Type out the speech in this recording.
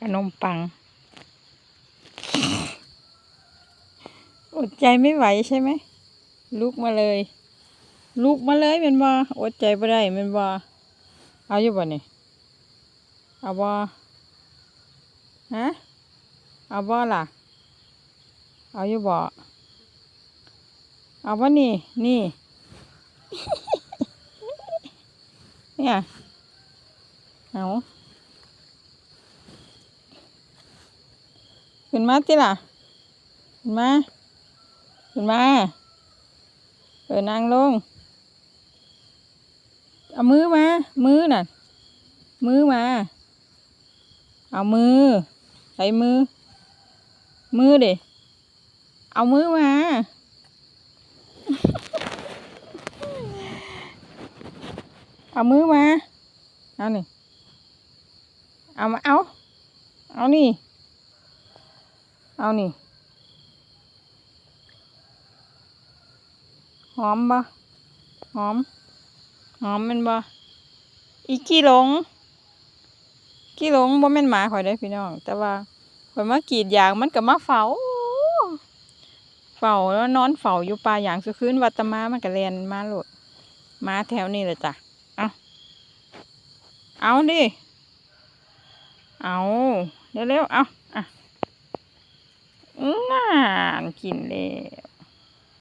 ขนมปัง อดใจไม่ไหวใช่ไหมลุกมาเลย ลุกมาเลยแมันบ่อดใจบ่ได้แมันบ่เอาอยู่บ่นี่เอาบ่ฮะเอาบ่ล่ะ เอาอยู่บ่เอาบ่นี่ นี่ เนี่ยเอา ขึ้นมาติล่ะ ขึ้นมา ขึ้นมา เออนางลง เอามือมา มือน่ะ มือมา เอามือ ใส่มือ มือเด็เอามือมา เอามือมา เอานี่ เอามาเอา เอานี่ เอานี่ หอมบ่หอม หอมมันบ่อีกี้หลง กี้หลงบ่แม่นหมาข่อยได้พี่น้อง แต่ว่าข่อยมากรีดยางมันก็มาเฝ้าเฝ้าแล้วนอนเฝ้าอยู่ป่าอย่างสุคืนวัตมามันก็แล่นมาโลดมาแถวนี้เลยจ้ะ เอาเอาดิ เอาเร็วๆเอาอะ งานกินแล้ว